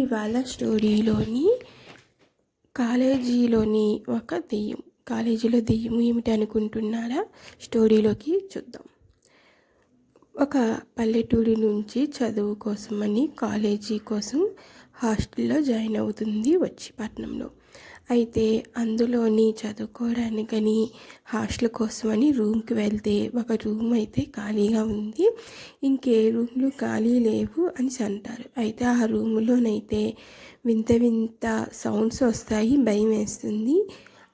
ఇవాళ స్టోరీలోని కాలేజీలోని ఒక దెయ్యం. కాలేజీలో దెయ్యం ఏమిటి అనుకుంటున్నారా? స్టోరీలోకి చూద్దాం. ఒక పల్లెటూరి నుంచి చదువు కోసమని కాలేజీ కోసం హాస్టల్లో జాయిన్ అవుతుంది వచ్చి పట్నంలో. అయితే అందులోని చదువుకోవడానికని హాస్టల్ కోసమని రూమ్కి వెళ్తే ఒక రూమ్ అయితే ఖాళీగా ఉంది. ఇంకే రూమ్లు ఖాళీ లేవు అని అంటారు. అయితే ఆ రూములోనైతే వింత వింత సౌండ్స్ వస్తాయి భయం వేస్తుంది.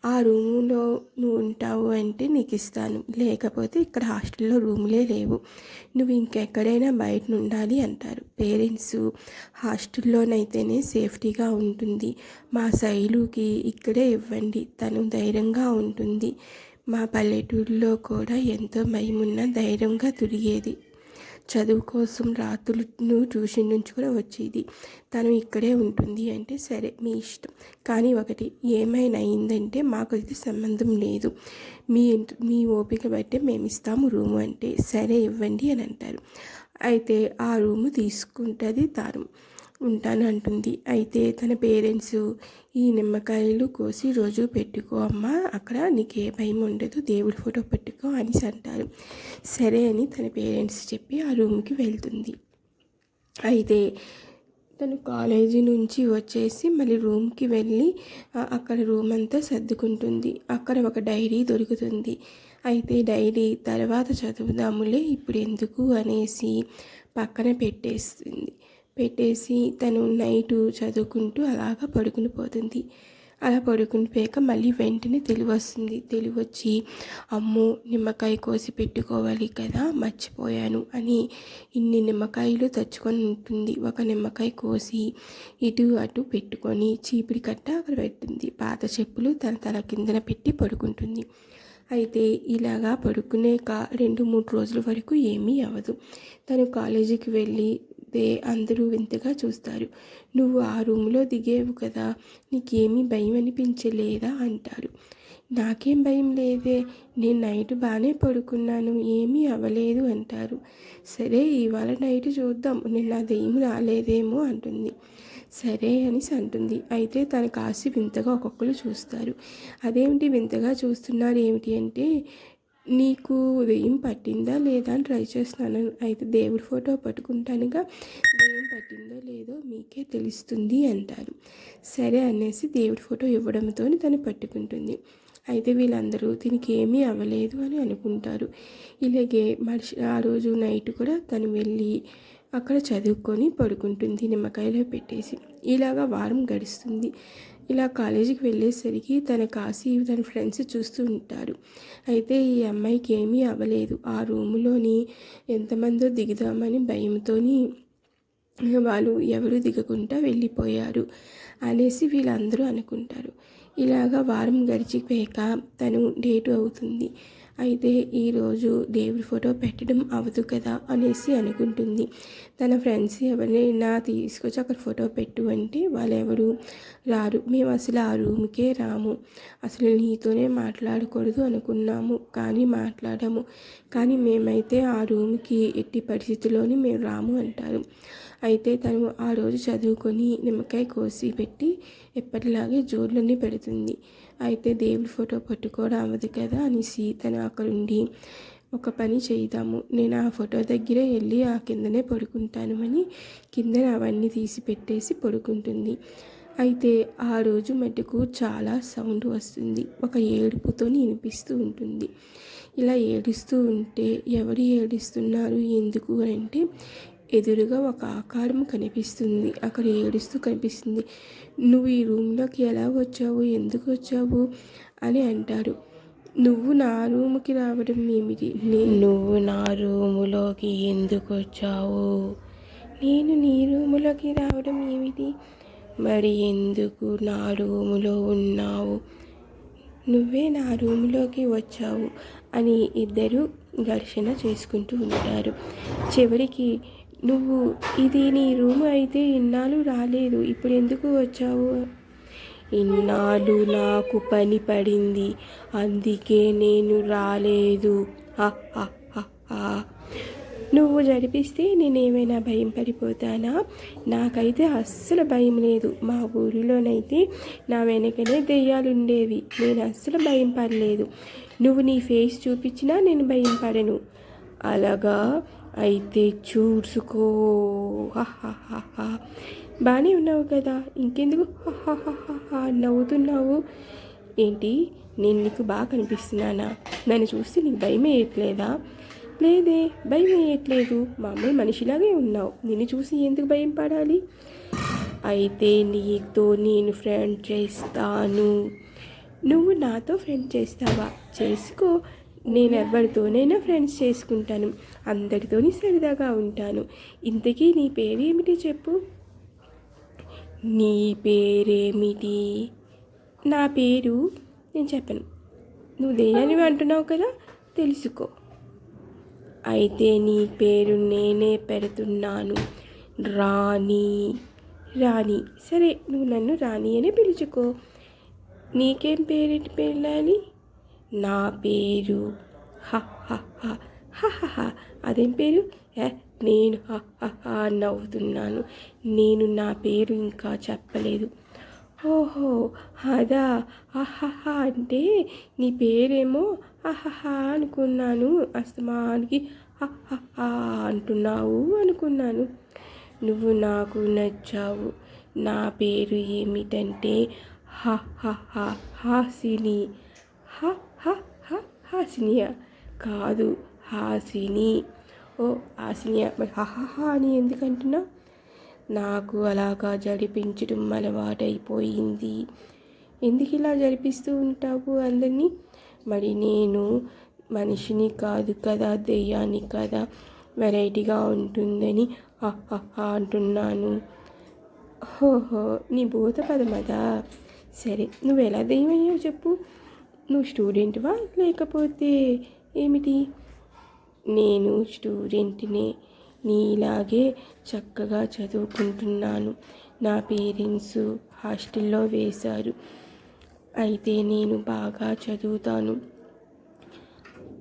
ఆ రూములో నువ్వు ఉంటావు అంటే నీకు ఇస్తాను లేకపోతే ఇక్కడ హాస్టల్లో రూములే లేవు. నువ్వు ఇంకెక్కడైనా బయట ఉండాలి అంటారు. పేరెంట్స్ హాస్టల్లోనైతేనే సేఫ్టీగా ఉంటుంది. మా శైలుకి ఇక్కడే ఇవ్వండి. తను ధైర్యంగా ఉంటుంది. మా పల్లెటూరులో కూడా ఎంతో భయమున్న ధైర్యంగా తిరిగేది. చదువు కోసం రాత్రులు ట్యూషన్ నుంచి కూడా వచ్చేది. తను ఇక్కడే ఉంటుంది అంటే సరే మీ ఇష్టం. కానీ ఒకటి ఏమైనా అయిందంటే మాకు ఇది సంబంధం లేదు. మీ మీ ఓపిక బట్టే మేము ఇస్తాము రూము అంటే సరే ఇవ్వండి అని అంటారు. అయితే ఆ రూము తీసుకుంటుంది తాను ఉంటాను అంటుంది అయితే తన పేరెంట్స్ ఈ నిమ్మకాయలు కోసి రోజు పెట్టుకో అమ్మ అక్కడ నీకు ఏ భయం ఉండదు దేవుడి ఫోటో పెట్టుకో అని అంటారు. సరే అని తన పేరెంట్స్ చెప్పి ఆ రూమ్కి వెళ్తుంది. అయితే తను కాలేజీ నుంచి వచ్చేసి మళ్ళీ రూమ్కి వెళ్ళి అక్కడ రూమ్ అంతా సర్దుకుంటుంది. అక్కడ ఒక డైరీ దొరుకుతుంది. అయితే డైరీ తర్వాత చదువుదాములే ఇప్పుడు ఎందుకు అనేసి పక్కన పెట్టేస్తుంది. పెట్టేసి తను నైటు చదువుకుంటూ అలాగ పడుకుని పోతుంది. అలా పడుకుని పోయాక మళ్ళీ వెంటనే తెలివి వస్తుంది. తెలివి వచ్చి అమ్మో నిమ్మకాయ కోసి పెట్టుకోవాలి కదా మర్చిపోయాను అని ఇన్ని నిమ్మకాయలు తెచ్చుకొని ఉంటుంది. ఒక నిమ్మకాయ కోసి ఇటు అటు పెట్టుకొని చీపిడి కట్ట అక్కడ పెట్టింది పాత చెప్పులు తన తల కిందన పెట్టి పడుకుంటుంది. అయితే ఇలాగా పడుకునే కా రెండు మూడు రోజుల వరకు ఏమీ అవ్వదు. తను కాలేజీకి వెళ్ళి చెప్తే అందరూ వింతగా చూస్తారు. నువ్వు ఆ రూమ్లో దిగేవు కదా నీకేమీ భయం అనిపించలేదా అంటారు. నాకేం భయం లేదే నేను నైట్ బాగానే పడుకున్నాను ఏమీ అవ్వలేదు అంటారు. సరే ఇవాళ నైట్ చూద్దాం నిన్న దెయ్యం రాలేదేమో అంటుంది. సరే అనేసి అంటుంది. అయితే తన కాసి వింతగా ఒక్కొక్కరు చూస్తారు. అదేమిటి వింతగా చూస్తున్నారు ఏమిటి అంటే నీకు దెయ్యం పట్టిందా లేదా అని ట్రై చేస్తున్నాను. అయితే దేవుడి ఫోటో పట్టుకుంటానుగా దెయ్యం పట్టిందో లేదో మీకే తెలుస్తుంది అంటారు. సరే అనేసి దేవుడి ఫోటో ఇవ్వడంతో తను పట్టుకుంటుంది. అయితే వీళ్ళందరూ దీనికి ఏమీ అవ్వలేదు అని అనుకుంటారు. ఇలాగే మనిషి ఆ రోజు నైట్ కూడా తను వెళ్ళి అక్కడ చదువుకొని పడుకుంటుంది నిమ్మకాయలో పెట్టేసి. ఇలాగా వారం గడుస్తుంది. ఇలా కాలేజీకి వెళ్ళేసరికి తన కాశీ తన ఫ్రెండ్స్ చూస్తూ ఉంటారు. అయితే ఈ అమ్మాయికి ఏమీ అవ్వలేదు. ఆ రూములోని ఎంతమందో దిగుదామని భయంతోని వాళ్ళు ఎవరు దిగకుండా వెళ్ళిపోయారు అనేసి వీళ్ళందరూ అనుకుంటారు. ఇలాగా వారం గడిచిపోయాక తను డేటు అవుతుంది. అయితే ఈరోజు దేవుడి ఫోటో పెట్టడం అవ్వదు కదా అనేసి అనుకుంటుంది. తన ఫ్రెండ్స్ ఎవరైనా తీసుకొచ్చి అక్కడ ఫోటో పెట్టు అంటే వాళ్ళు ఎవరు రారు. మేము అసలు ఆ రూమ్కే రాము. అసలు నీతోనే మాట్లాడకూడదు అనుకున్నాము. కానీ మాట్లాడము. కానీ మేమైతే ఆ రూమ్కి ఎట్టి పరిస్థితుల్లోని మేము రాము అంటారు. అయితే తను ఆ రోజు చదువుకొని నిమ్మకాయ కోసి పెట్టి ఎప్పటిలాగే జోర్లన్నీ పెడుతుంది. అయితే దేవుడి ఫోటో పట్టుకోవడం అవ్వదు కదా అనేసి తను అక్కడుండి ఒక పని చేద్దాము నేను ఆ ఫోటో దగ్గరే వెళ్ళి ఆ కిందనే పడుకుంటాను అని కిందన అవన్నీ తీసి పెట్టేసి పడుకుంటుంది. అయితే ఆ రోజు మటుకు చాలా సౌండ్ వస్తుంది. ఒక ఏడుపుతో వినిపిస్తూ ఉంటుంది. ఇలా ఏడుస్తూ ఉంటే ఎవరు ఏడుస్తున్నారు? ఎందుకు అంటే ఎదురుగా ఒక ఆకారం కనిపిస్తుంది. అక్కడ ఏడుస్తూ కనిపిస్తుంది. నువ్వు ఈ రూమ్లోకి ఎలా వచ్చావు? ఎందుకు వచ్చావు? అని అంటారు నువ్వు నా రూమ్కి రావడం ఏమిటి? నువ్వు నా రూములోకి ఎందుకు వచ్చావు? నేను నీ రూములోకి రావడం ఏమిటి? మరి ఎందుకు నా రూములో ఉన్నావు? నువ్వే నా రూములోకి వచ్చావు అని ఇద్దరు ఘర్షణ చేసుకుంటూ ఉంటారు. చివరికి నువ్వు ఇది నీ రూమ్ అయితే ఇన్నాళ్ళు రాలేదు ఇప్పుడు ఎందుకు వచ్చావు? ఇన్నాళ్ళు నాకు పని పడింది అందుకే నేను రాలేదు. నువ్వు జరిపిస్తే నేనేమైనా భయం పడిపోతానా? నాకైతే అస్సలు భయం లేదు. మా ఊరిలోనైతే నా వెనకనే దెయ్యాలు ఉండేవి నేను అస్సలు భయం పడలేదు. నువ్వు నీ ఫేస్ చూపించినా నేను భయం పడను. అలాగా? అయితే చూసుకో బాగానే ఉన్నావు కదా ఇంకెందుకు? నవ్వుతున్నావు. ఏంటి నేను నీకు బాగా కనిపిస్తున్నానా? నన్ను చూస్తే నీకు భయం వేయట్లేదా? లేదే భయం వేయట్లేదు. మామూలు మనిషిలాగే ఉన్నావు. నిన్ను చూసి ఎందుకు భయం పడాలి? అయితే నీతో నేను ఫ్రెండ్ చేస్తాను. నువ్వు నాతో ఫ్రెండ్ చేస్తావా? చేసుకో. నేను ఎవరితోనైనా ఫ్రెండ్స్ చేసుకుంటాను. అందరితోని సరదాగా ఉంటాను. ఇంతకీ నీ పేరేమిటి చెప్పు? నీ పేరేమిటి? నా పేరు? నేను చెప్పను. నువ్వు దేని అంటున్నావు కదా తెలుసుకో. అయితే నీ పేరు నేనే పెడుతున్నాను. రాణి రాణి. సరే నువ్వు నన్ను రాణి అని పిలుచుకో. నీకేం పేరెట్టి పెళ్ళాలి నా పేరు హ హ హ హ హ హ. అదేం పేరు నేను హ నవ్వుతున్నాను నేను నా పేరు ఇంకా చెప్పలేదు ఓహో అదా అహహ అంటే నీ పేరేమో అహహ అనుకున్నాను అస్తమానికి అహహ అంటున్నావు అనుకున్నాను నువ్వు నాకు నచ్చావు నా పేరు ఏమిటంటే హ హ హ హాసిని హ హ హ హాసినియా. కాదు హాసిని. ఓ హాసినియా. మరి హహహ అని ఎందుకంటున్నా నాకు అలాగా జరిపించడం అలవాటైపోయింది. ఎందుకు ఇలా జరిపిస్తూ ఉంటావు అందరినీ? మరి నేను మనిషిని కాదు కదా దెయ్యాన్ని కదా వెరైటీగా ఉంటుందని అహహ అంటున్నాను. హోహో నీ భూత పదమదా సరే నువ్వు ఎలా దెయ్యమయ్యావు చెప్పు. నువ్వు స్టూడెంట్వా లేకపోతే ఏమిటి? నేను స్టూడెంట్నే నీలాగే చక్కగా చదువుకుంటున్నాను. నా పేరెంట్స్ హాస్టల్లో వేశారు. అయితే నేను బాగా చదువుతాను.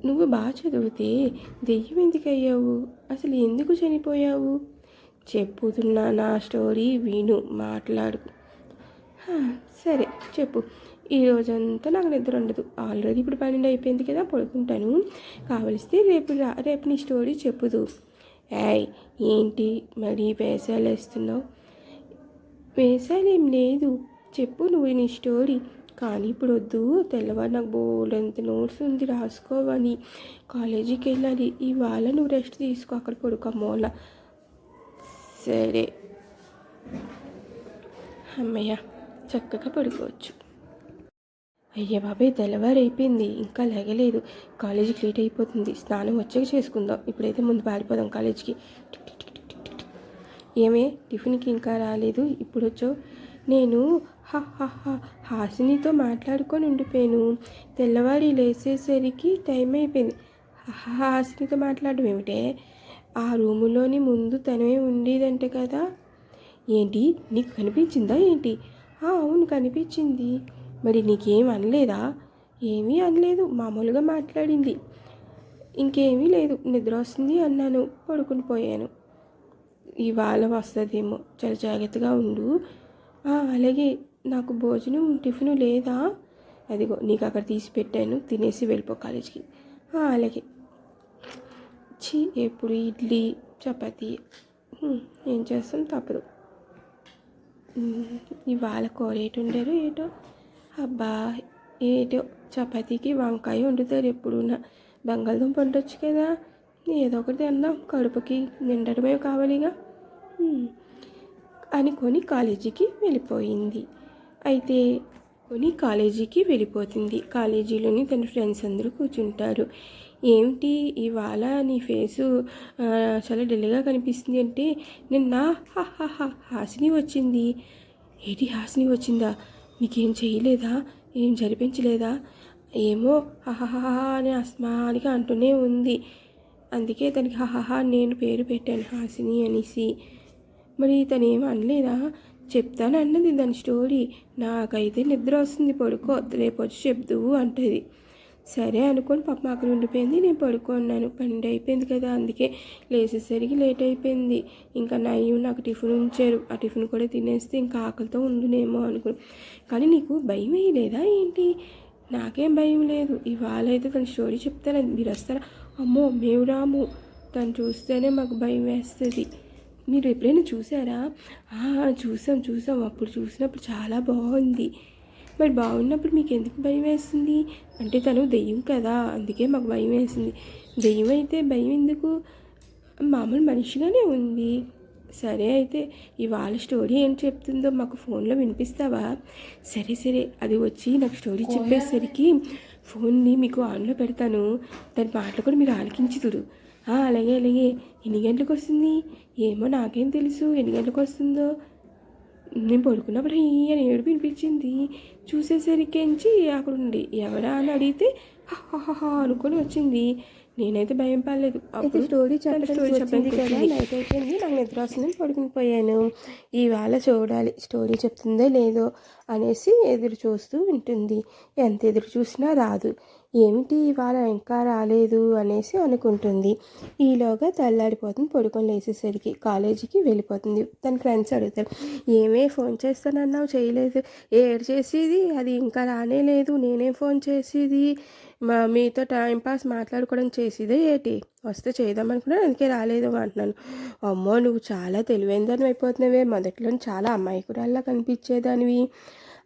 నువ్వు బాగా చదివితే దెయ్యం ఎందుకు అయ్యావు? అసలు ఎందుకు చనిపోయావు? చెప్పుతున్నా నా స్టోరీ విను మాట్లాడు. హా, సరే చెప్పు. ఈ రోజంతా నాకు నిద్ర ఉండదు. ఆల్రెడీ ఇప్పుడు పన్నెండు అయిపోయింది కదా పడుకుంటాను. కావలిస్తే రేపు రా రేపు నీ స్టోరీ చెప్పుదు. ఏయ్ ఏంటి మరి వేసాలు వేస్తున్నావు? వేసాలేం లేదు. చెప్పు నువ్వు నీ స్టోరీ కానీ ఇప్పుడు వద్దు తెల్లవారు నాకు బోలంత నోట్స్ ఉంది రాసుకోవని. కాలేజీకి వెళ్ళాలి. ఇవాళ నువ్వు రెస్ట్ తీసుకో అక్కడ పడుకో సరే. అమ్మయ్య చక్కగా పడుకోవచ్చు. అయ్యే బాబాయ్ తెల్లవారైపోయింది. అయిపోయింది ఇంకా లేగలేదు. కాలేజీకి లేట్ అయిపోతుంది. స్నానం వచ్చాక చేసుకుందాం. ఇప్పుడైతే ముందు పారిపోదాం కాలేజీకి. ఏమే టిఫిన్కి ఇంకా రాలేదు. ఇప్పుడు వచ్చావు. నేను హ హాసినితో మాట్లాడుకొని ఉండిపోయాను. తెల్లవారి లేచేసరికి టైం అయిపోయింది. హాసినితో మాట్లాడడం ఏమిటే? ఆ రూములోని ముందు తనమే ఉండేదంట కదా. ఏంటి? నీకు కనిపించిందా ఏంటి? అవును కనిపించింది. మరి నీకేం అనలేదా? ఏమీ అనలేదు. మామూలుగా మాట్లాడింది. ఇంకేమీ లేదు. నిద్ర వస్తుంది అన్నాను. పడుకుని పోయాను. ఇవాళ వస్తుందేమో. చాలా జాగ్రత్తగా ఉండు. అలాగే నాకు భోజనం టిఫిన్ లేదా? అదిగో నీకు అక్కడ తీసి పెట్టాను. తినేసి వెళ్ళిపో కాలేజీకి. అలాగే. చీ ఎప్పుడు ఇడ్లీ చపాతీ? ఏం చేస్తాం? తప్పదు. ఇవాళ కూర ఏటి ఏటో? అబ్బా ఏటో చపాతీకి వంకాయ వండుతారు ఎప్పుడున్నా బంగాళదుంప వండొచ్చు కదా. ఏదో ఒకటి తిందాం కడుపుకి నిండడమే కావాలిగా. అనుకొని కాలేజీకి వెళ్ళిపోయింది. అయితే కొని కాలేజీకి వెళ్ళిపోతుంది. కాలేజీలోని తన ఫ్రెండ్స్ అందరూ కూర్చుంటారు. ఏమిటి ఇవాళ నీ ఫేసు చాలా డల్గా కనిపిస్తుంది అంటే నిన్న హాసిని వచ్చింది. ఏంటి హాసిని వచ్చిందా? నీకేం చేయలేదా ఏం జరిపించలేదా? ఏమో హహహహా అని అస్మానిగా అంటూనే ఉంది. అందుకే తనకి హహహా నేను పేరు పెట్టాను హాసిని అనేసి. మరి తను ఏం అనలేదా? చెప్తాను అన్నది దాని స్టోరీ. నాకైతే నిద్ర వస్తుంది పడుకో రేపు వచ్చి చెప్దువు అంటది. సరే అనుకొని పాప అక్కడ ఉండిపోయింది. నేను పడుకున్నాను. పన్నెండు అయిపోయింది కదా అందుకే లేచేసరికి లేట్ అయిపోయింది. ఇంకా నయ్యం నాకు టిఫిన్ ఉంచారు. ఆ టిఫిన్ కూడా తినేస్తే ఇంకా ఆకలితో ఉండునేమో అనుకుని కానీ నీకు భయం వేయలేదా ఏంటి? నాకేం భయం లేదు. ఇవాళ అయితే తన స్టోరీ చెప్తాను. మీరు వస్తారా? అమ్మో మేము రాము. తను చూస్తేనే మాకు భయం వేస్తుంది. మీరు ఎప్పుడైనా చూసారా? చూసాం చూసాం. అప్పుడు చూసినప్పుడు చాలా బాగుంది. మరి బాగున్నప్పుడు మీకు ఎందుకు భయం వేస్తుంది అంటే తను దెయ్యం కదా అందుకే మాకు భయం వేసింది. దెయ్యం అయితే భయం ఎందుకు? మామూలు మనిషిగానే ఉంది. సరే అయితే ఇవాళ స్టోరీ ఏం చెప్తుందో మాకు ఫోన్లో వినిపిస్తావా? సరే సరే అది వచ్చి నాకు స్టోరీ చెప్పేసరికి ఫోన్ని మీకు ఆన్లో పెడతాను. దాని మాటలు కూడా మీరు ఆలకించుతురు "ఆ, అలాగే అలాగే. ఎన్ని గంటలకు వస్తుంది ఏమో నాకేం తెలుసు. ఎన్ని గంటలకు వస్తుందో నేను పడుకున్నప్పుడు ఈ అని ఏడుపు వినిపించింది. చూసేసరికించి అక్కడ ఉండి ఎవరా అని అడిగితే అనుకొని వచ్చింది. నేనైతే భయం పడలేదు. అప్పుడు స్టోరీ చెప్పడం స్టోరీ చెప్పడానికి కదా, నైట్ అయిపోయింది. నాకు నిద్ర వస్తుందని పడుకుని పోయాను. ఇవాళ చూడాలి స్టోరీ చెప్తుందో లేదో అనేసి ఎదురు చూస్తూ ఉంటుంది. ఎంత ఎదురు చూసినా రాదు. ఏమిటి ఇవాళ ఇంకా రాలేదు అనేసి అనుకుంటుంది. ఈలోగా తెల్లాడిపోతుంది పడుకొని లేచేసరికి కాలేజీకి వెళ్ళిపోతుంది. తన ఫ్రెండ్స్ అడుగుతారు ఏమే ఫోన్ చేస్తానన్నావు? చేయలేదు. ఏడు చేసేది అది ఇంకా రానే లేదు. నేనే ఫోన్ చేసేది? మా మీతో టైం పాస్ మాట్లాడుకోవడం చేసేదే ఏటి? వస్తే చేద్దాం అనుకున్నాను అందుకే రాలేదు అంటున్నాను. అమ్మో నువ్వు చాలా తెలివైనదాన్ని అయిపోతున్నావే మొదట్లో చాలా అమ్మాయి అమ్మాయికురాల్లా కనిపించేదానివి.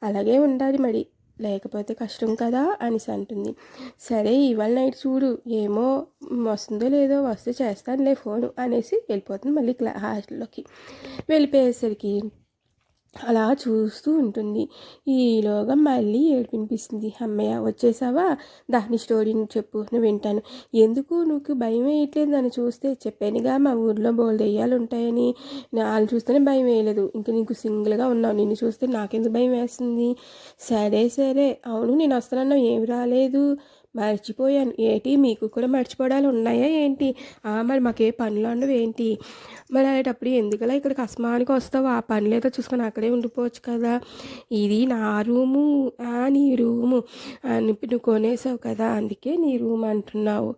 అలాగే ఉండాలి మరి. లేకపోతే కష్టం కదా అనేసి అంటుంది. సరే ఇవాళ నైట్ చూడు ఏమో వస్తుందో లేదో వస్తే చేస్తానులే ఫోను అనేసి వెళ్ళిపోతుంది మళ్ళీ క్లా హాస్టల్లోకి. వెళ్ళిపోయేసరికి అలా చూస్తూ ఉంటుంది. ఈలోగా మళ్ళీ ఏడిపినిపిస్తుంది అమ్మయ్య వచ్చేసావా? దాని స్టోరీని చెప్పు నువ్వు వింటాను. ఎందుకు? నువ్వు భయం వేయట్లేదు. దాన్ని చూస్తే చెప్పానుగా మా ఊర్లో బోల్ దెయ్యాలు ఉంటాయని. వాళ్ళు చూస్తేనే భయం వేయలేదు. ఇంక నీకు సింగిల్గా ఉన్నావు. నిన్ను చూస్తే నాకెందుకు భయం వేస్తుంది? సరే సరే. అవును నేను వస్తానన్నావు. ఏమి రాలేదు. మర్చిపోయాను. ఏంటి? మీకు కూడా మర్చిపోవడాలు ఉన్నాయా ఏంటి? "ఆ, మరి మాకే పనులు ఉండవు ఏంటి? మరి అలాంటప్పుడు ఎందుకలా ఇక్కడికి అస్మానికి వస్తావు? ఆ పని లేదో చూసుకొని అక్కడే ఉండిపోవచ్చు కదా. ఇది నా రూము. ఆ, నీ రూము. అని నువ్వు కొనేసావు కదా. అందుకే నీ రూమ్ అంటున్నావు.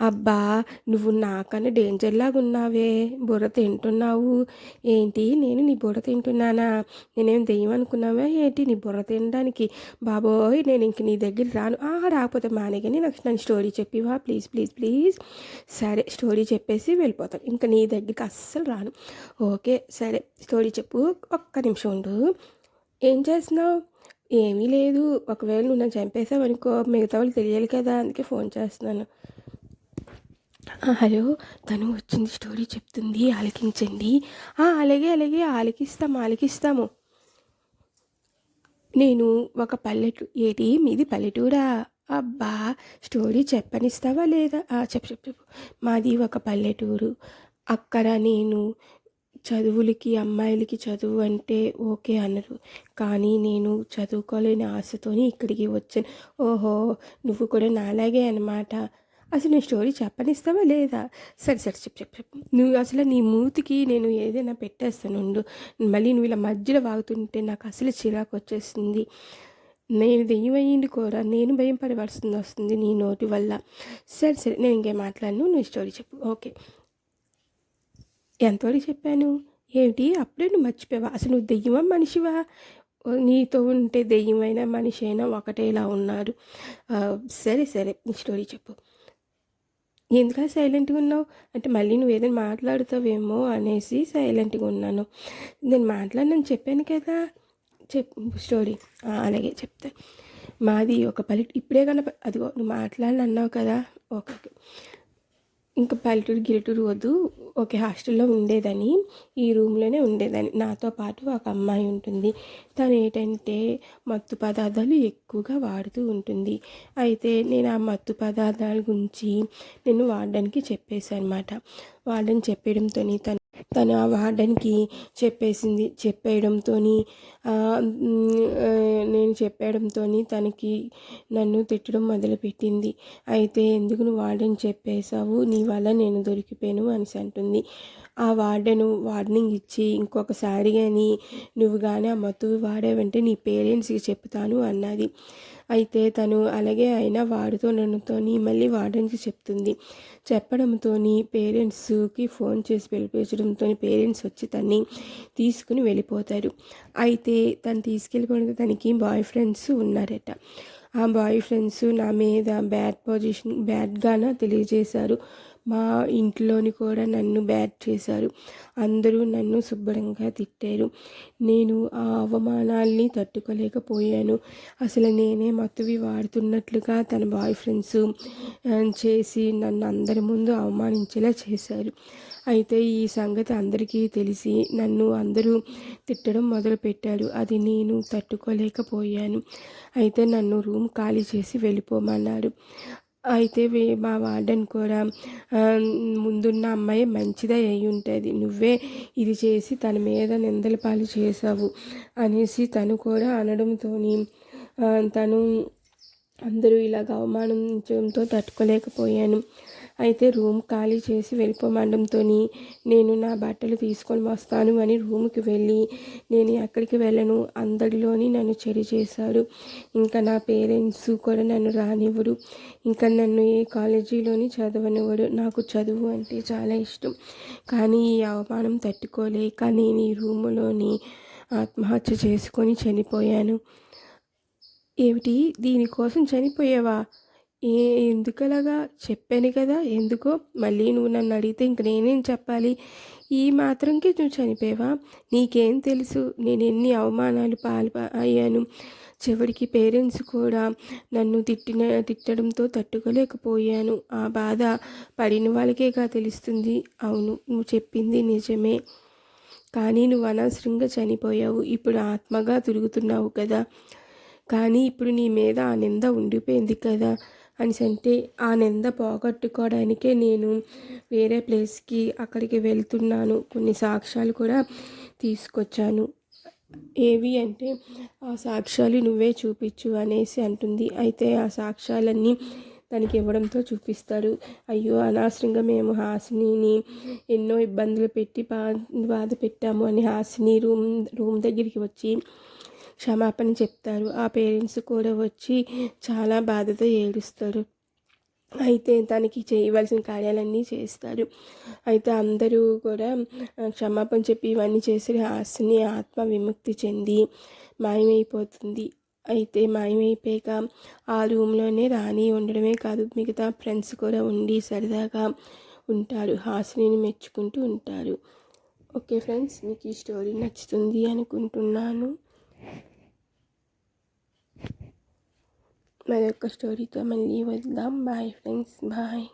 అబ్బా నువ్వు నాకన్నా డేంజర్ లాగా ఉన్నావే. బుర్ర తింటున్నావు. ఏంటి? నేను నీ బుర్ర తింటున్నానా? నేనేం దెయ్యం అనుకున్నావా? ఏంటి? నీ బుర్ర తినడానికి? బాబోయ్ నేను ఇంక నీ దగ్గర రాను. ఆహా రాకపోతే మానే కానీ నాకు నన్ను స్టోరీ చెప్పివా ప్లీజ్ ప్లీజ్ ప్లీజ్ సరే స్టోరీ చెప్పేసి వెళ్ళిపోతాను ఇంకా నీ దగ్గరికి అస్సలు రాను. ఓకే సరే స్టోరీ చెప్పు. ఒక్క నిమిషం ఉండు. ఏం చేస్తున్నావు? ఏమీ లేదు. ఒకవేళ నువ్వు నన్ను చంపేసావు అనుకో మిగతా వాళ్ళు తెలియాలి కదా అందుకే ఫోన్ చేస్తున్నాను. హలో. తను వచ్చింది స్టోరీ చెప్తుంది ఆలకించండి. అలాగే అలాగే ఆలకిస్తాము ఆలకిస్తాము. నేను ఒక పల్లెటూ ఏది మీది పల్లెటూరా? అబ్బా స్టోరీ చెప్పనిస్తావా లేదా? చెప్పు చెప్పు చెప్పు. మాది ఒక పల్లెటూరు. అక్కడ నేను చదువులకి అమ్మాయిలకి చదువు అంటే ఓకే అనరు. కానీ నేను చదువుకోలేని ఆశతోని ఇక్కడికి వచ్చాను. ఓహో నువ్వు కూడా నాలాగే అనమాట అసలు నీ స్టోరీ చెప్పనిస్తావా లేదా? సరే సరే చెప్పు చెప్పు చెప్పు. నువ్వు అసలు నీ మూతికి నేను ఏదైనా పెట్టేస్తాను మళ్ళీ నువ్వు ఇలా మధ్యలో వాగుతుంటే నాకు అసలు చిరాకు వచ్చేసింది. నేను దెయ్యం అయ్యింది కూడా నేను భయం పడవలసింది వస్తుంది నీ నోటి వల్ల. సరే సరే నేను ఇంకేం మాట్లాడను నువ్వు స్టోరీ చెప్పు. ఓకే. ఎంతవరకు చెప్పాను? ఏమిటి? అప్పుడే నువ్వు మర్చిపోయావా? అసలు నువ్వు దెయ్యమా మనిషివా? నీతో ఉంటే దెయ్యమైనా మనిషి అయినా ఒకటే ఇలా ఉన్నారు సరే సరే నీ స్టోరీ చెప్పు. ఎందుకలా సైలెంట్గా ఉన్నావు? అంటే మళ్ళీ నువ్వు ఏదైనా మాట్లాడుతావేమో అనేసి సైలెంట్గా ఉన్నాను. నేను మాట్లాడినని చెప్పాను కదా. చెప్ స్టోరీ అలాగే చెప్తా. మాది ఒక పల్లెటూరు ఇప్పుడే కన్నా అదిగో నువ్వు మాట్లాడని అన్నావు కదా ఓకే ఇంకా పల్లెటూరు గిరిటూరు వద్దు ఒకే హాస్టల్లో ఉండేదని ఈ రూమ్లోనే ఉండేదని. నాతో పాటు ఒక అమ్మాయి ఉంటుంది. తను ఏంటంటే మత్తు పదార్థాలు ఎక్కువగా వాడుతూ ఉంటుంది. అయితే నేను ఆ మత్తు పదార్థాల గురించి నేను వాడడానికి చెప్పేశాను అనమాట వాడని చెప్పడంతో తను తను ఆ వార్డెన్కి చెప్పేసింది చెప్పేయడంతో నేను చెప్పేయడంతో తనకి నన్ను తిట్టడం మొదలుపెట్టింది. అయితే ఎందుకు నువ్వు వార్డెన్ చెప్పేశావు? నీ వల్ల నేను దొరికిపోయాను అనేసి అంటుంది. ఆ వార్డెను వార్నింగ్ ఇచ్చి ఇంకొకసారి కానీ నువ్వు కానీ ఆ మత్తువి వాడావంటే నీ పేరెంట్స్కి చెప్తాను అన్నది. అయితే తను అలాగే అయినా వాడుతుండటంతోని మళ్ళీ వార్డెన్కి చెప్తుంది. చెప్పడంతో పేరెంట్స్కి ఫోన్ చేసి పిలిపించడంతో పేరెంట్స్ వచ్చి తన్ని తీసుకుని వెళ్ళిపోతారు. అయితే తను తీసుకెళ్ళిపోయిన తనకి బాయ్ ఫ్రెండ్స్ ఉన్నారట. ఆ బాయ్ ఫ్రెండ్స్ నా మీద బ్యాడ్ పొజిషన్ బ్యాడ్గానే తెలియజేశారు. మా ఇంట్లోని కూడా నన్ను బ్యాడ్ చేశారు. అందరూ నన్ను శుభ్రంగా తిట్టారు. నేను ఆ అవమానాల్ని తట్టుకోలేకపోయాను. అసలు నేనే మత్తువి వాడుతున్నట్లుగా తన బాయ్ ఫ్రెండ్స్ చేసి నన్ను అందరి ముందు అవమానించేలా చేశారు. అయితే ఈ సంగతి అందరికీ తెలిసి నన్ను అందరూ తిట్టడం మొదలుపెట్టారు. అది నేను తట్టుకోలేకపోయాను. అయితే నన్ను రూమ్ ఖాళీ చేసి వెళ్ళిపోమన్నారు. అయితే మా వార్డెన్ కూడా ముందున్న అమ్మాయి మంచిదే అయి ఉంటుంది. నువ్వే ఇది చేసి తన మీద నిందల పాలు చేసావు అనేసి తను కూడా అనడంతో తను అందరూ ఇలాగ అవమానించడంతో తట్టుకోలేకపోయాను. అయితే రూమ్ ఖాళీ చేసి వెళ్ళిపోమండంతో నేను నా బట్టలు తీసుకొని వస్తాను అని రూమ్కి వెళ్ళి నేను ఎక్కడికి వెళ్ళను. అందరిలోని నన్ను చెడు చేశారు. ఇంకా నా పేరెంట్స్ కూడా నన్ను రానివ్వరు. ఇంకా నన్ను ఏ కాలేజీలోని చదవనివ్వడు నాకు చదువు అంటే చాలా ఇష్టం. కానీ ఈ అవమానం తట్టుకోలేక నేను ఈ రూములోని ఆత్మహత్య చేసుకొని చనిపోయాను. ఏమిటి? దీనికోసం చనిపోయావా? ఏ ఎందుకలాగా చెప్పాను కదా ఎందుకో మళ్ళీ నువ్వు నన్ను అడిగితే ఇంక నేనేం చెప్పాలి? ఈ మాత్రంకి నువ్వు చనిపోయావా? నీకేం తెలుసు? నేను ఎన్ని అవమానాలు పాల్ప అయ్యాను చివరికి పేరెంట్స్ కూడా నన్ను తిట్టిన తిట్టడంతో తట్టుకోలేకపోయాను. ఆ బాధ పడిన వాళ్ళకేగా తెలుస్తుంది? అవును నువ్వు చెప్పింది నిజమే. కానీ నువ్వు అనవసరంగా చనిపోయావు. ఇప్పుడు ఆత్మగా తిరుగుతున్నావు కదా. కానీ ఇప్పుడు నీ మీద ఆ నింద ఉండిపోయింది కదా. అని అంటే ఆ నింద పోగొట్టుకోవడానికే నేను వేరే ప్లేస్కి అక్కడికి వెళ్తున్నాను. కొన్ని సాక్ష్యాలు కూడా తీసుకొచ్చాను. ఏవి అంటే ఆ సాక్ష్యాలు నువ్వే చూపించు అనేసి అంటుంది. అయితే ఆ సాక్ష్యాలన్నీ తనకి ఇవ్వడంతో చూపిస్తారు అయ్యో అనవసరంగా మేము హాసినిని ఎన్నో ఇబ్బందులు పెట్టి బా బాధ పెట్టాము అని హాసిని రూమ్ రూమ్ దగ్గరికి వచ్చి క్షమాపణ చెప్తారు. ఆ పేరెంట్స్ కూడా వచ్చి చాలా బాధతో ఏడుస్తారు. అయితే తనకి చేయవలసిన కార్యాలన్నీ చేస్తారు. అయితే అందరూ కూడా క్షమాపణ చెప్పి ఇవన్నీ చేసి ఆస్తిని ఆత్మ విముక్తి చెంది మాయమైపోతుంది. అయితే మాయమైపోయాక ఆ రూమ్లోనే రాణి ఉండడమే కాదు మిగతా ఫ్రెండ్స్ కూడా ఉండి సరదాగా ఉంటారు. హాసిని మెచ్చుకుంటూ ఉంటారు. ఓకే ఫ్రెండ్స్ మీకు ఈ స్టోరీ నచ్చుతుంది అనుకుంటున్నాను. My little story to my live with them. Bye, friends. Bye.